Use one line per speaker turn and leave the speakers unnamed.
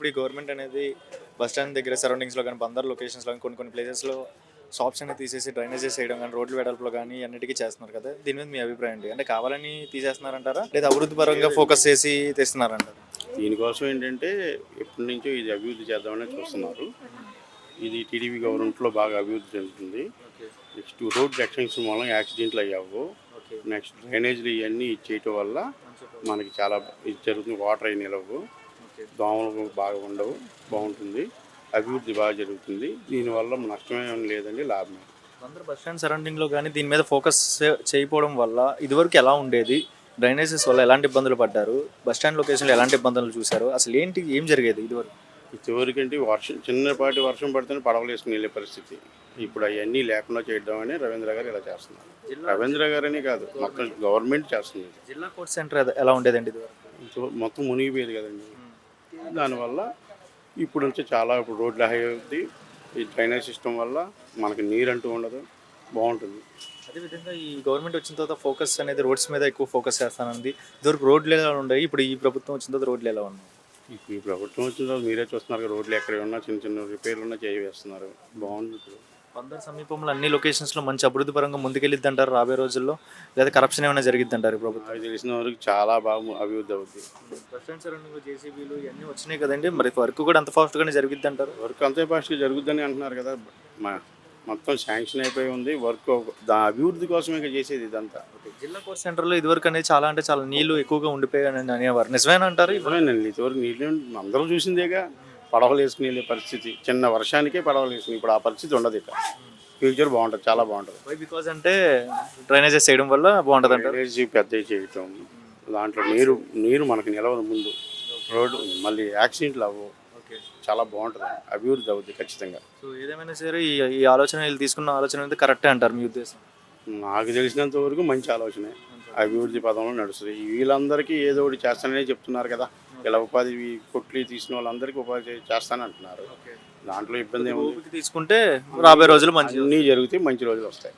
ఇప్పుడు ఈ గవర్నమెంట్ అనేది బస్ స్టాండ్ దగ్గర సరౌండింగ్స్లో కానీ బందర్ లొకేషన్స్లో కానీ కొన్ని కొన్ని ప్లేసెస్లో షాప్స్ అనేది తీసేసి డ్రైనేజెస్ చేయడం కానీ రోడ్లు వెడల్పులో కానీ అన్నిటికీ చేస్తున్నారు కదా. దీని మీద మీ అభిప్రాయం ఏంటి? అంటే కావాలని తీసేస్తున్నారంటారా? లేదా అభివృద్ధి పరంగా ఫోకస్ చేసి తెస్తున్నారంటారా?
దీనికోసం ఏంటంటే ఎప్పటి నుంచో ఇది అభివృద్ధి చేద్దామని చూస్తున్నారు. ఇది టీడీపీ గవర్నమెంట్లో బాగా అభివృద్ధి చెందుతుంది. నెక్స్ట్ రోడ్ ఎక్స్టెన్షన్ వల్ల యాక్సిడెంట్లు అయ్యావు. నెక్స్ట్ డ్రైనేజీలు ఇవన్నీ చేయటం వల్ల మనకి చాలా ఇది జరుగుతుంది వాటర్ అయి నిలవు. దోమలు బాగా ఉండవు బాగుంటుంది. అభివృద్ధి బాగా జరుగుతుంది. దీనివల్ల నష్టమేం లేదండి లాభమే.
బందర్ బస్ స్టాండ్ సరౌండింగ్లో కానీ దీని మీద ఫోకస్ చేయకపోవడం వల్ల ఇదివరకు ఎలా ఉండేది? డ్రైనేజెస్ వల్ల ఎలాంటి ఇబ్బందులు పడ్డారు? బస్ స్టాండ్ లొకేషన్లో ఎలాంటి ఇబ్బందులు చూశారు? అసలు ఏంటి ఏం జరిగేది ఇదివరకు?
ఇంతవరకంటే వర్షం చిన్నపాటి వర్షం పడితేనే పడవలు వేసుకుని వెళ్ళే పరిస్థితి. ఇప్పుడు అవన్నీ లేకుండా చేయడం రవీంద్ర గారు ఇలా చేస్తున్నారు. రవీంద్ర గారని కాదు మొత్తం గవర్నమెంట్ చేస్తుంది.
జిల్లా కోర్ట్ సెంటర్ ఎలా ఉండేదండి ఇదివరకు?
మొత్తం మునిగిపోయేది కదండి. దానివల్ల ఇప్పుడు నుంచి చాలా ఇప్పుడు రోడ్లు హై అవుద్ది. ఈ డ్రైనేజ్ సిస్టమ్ వల్ల మనకి నీరు అంటూ ఉండదు. బాగుంటుంది.
అదేవిధంగా ఈ గవర్నమెంట్ వచ్చిన తర్వాత ఫోకస్ అనేది రోడ్స్ మీద ఎక్కువ ఫోకస్ చేస్తానంది. ఇదివరకు రోడ్లు ఎలా ఉన్నాయి ఇప్పుడు ఈ ప్రభుత్వం వచ్చిన తర్వాత రోడ్లు ఎలా ఉన్నాయి?
ఇప్పుడు ఈ ప్రభుత్వం వచ్చిన తర్వాత మీరే చూస్తున్నారు రోడ్లు ఎక్కడ ఉన్నా చిన్న చిన్న రిపేర్లు ఉన్నా చేసేస్తున్నారు బాగుంది ఇప్పుడు.
బందర్ సమీపంలో అన్ని లొకేషన్స్లో మంచి అభివృద్ధి పరంగా ముందుకెళ్ళిద్ది అంటారు రాబోయే రోజుల్లో. లేదా కరప్షన్ ఏమైనా జరిగిద్ది అంటారు ఈ ప్రభుత్వం?
నాకు తెలిసిన వరకు చాలా బాగా అభివృద్ధి
సరౌండింగ్ జేసీబీలు ఇవన్నీ వచ్చినాయి కదండి. మరి వర్క్ కూడా అంత ఫాస్ట్గానే జరిగిద్ది అంటారు
వర్క్ అంతే ఫాస్ట్గా జరుగుద్దని అంటున్నారు కదా. మా- మొత్తం శాంక్షన్ అయిపోయి ఉంది. వర్క్ దా అభివృద్ధి కోసమే ఇక చేసేది ఇదంతా.
జిల్లా కోర్ట్ సెంటర్లో ఇదివరకు అనేది చాలా అంటే చాలా నీళ్ళు ఎక్కువగా ఉండిపోయాయని అనేవారు నిజమేనా అంటారు?
ఇవ్వలేనండి ఇంతవరకు నీళ్ళు అందరూ చూసిందేగా. పడవలు వేసుకుని వెళ్ళే పరిస్థితి. చిన్న వర్షానికే పడవలు వేసుకుని ఇప్పుడు ఆ పరిస్థితి ఉండదు ఇక ఫ్యూచర్ బాగుంటుంది చాలా బాగుంటుంది.
వై బికాజ్ అంటే డ్రైనేజెస్ చేయడం వల్ల బాగుంటుంది అంటారు
డ్రైనేజీ పెద్ద చేయటం దాంట్లో నీరు నీరు మనకి నిలవదు ముందు. రోడ్డు మళ్ళీ యాక్సిడెంట్లు అవ్వవు
ఓకే.
చాలా బాగుంటుంది అభివృద్ధి అవుద్ది ఖచ్చితంగా.
సో ఏదేమైనా సరే ఈ ఈ ఆలోచన వీళ్ళు తీసుకున్న ఆలోచన అనేది కరెక్టే అంటారు మీ ఉద్దేశం?
నాకు తెలిసినంత వరకు మంచి ఆలోచనే. అభివృద్ధి పదంలో నడుస్తుంది. వీళ్ళందరికీ ఏదో ఒకటి చేస్తాననే చెప్తున్నారు కదా. ఇలా ఉపాధి కొట్లు తీసిన వాళ్ళందరికీ ఉపాధి చేస్తానంటున్నారు. దాంట్లో ఇబ్బంది ఏముంది?
ఓపిక తీసుకుంటే రాబోయే రోజులు మంచి
అన్నీ జరిగితే మంచి రోజులు వస్తాయి.